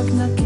kapag nakikita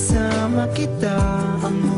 kasama kita. Ang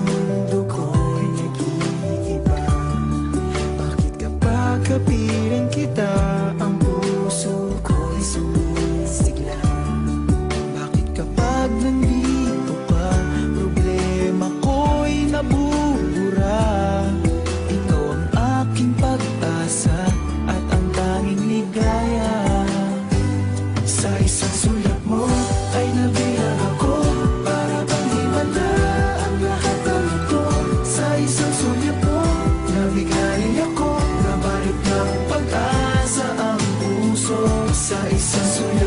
Isso é sai.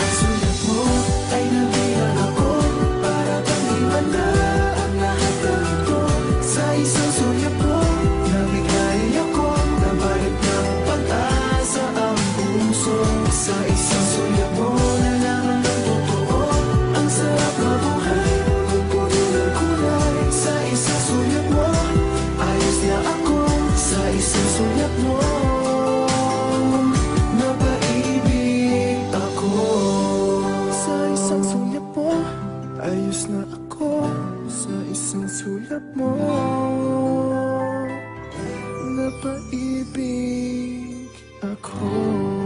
Since paibig ako.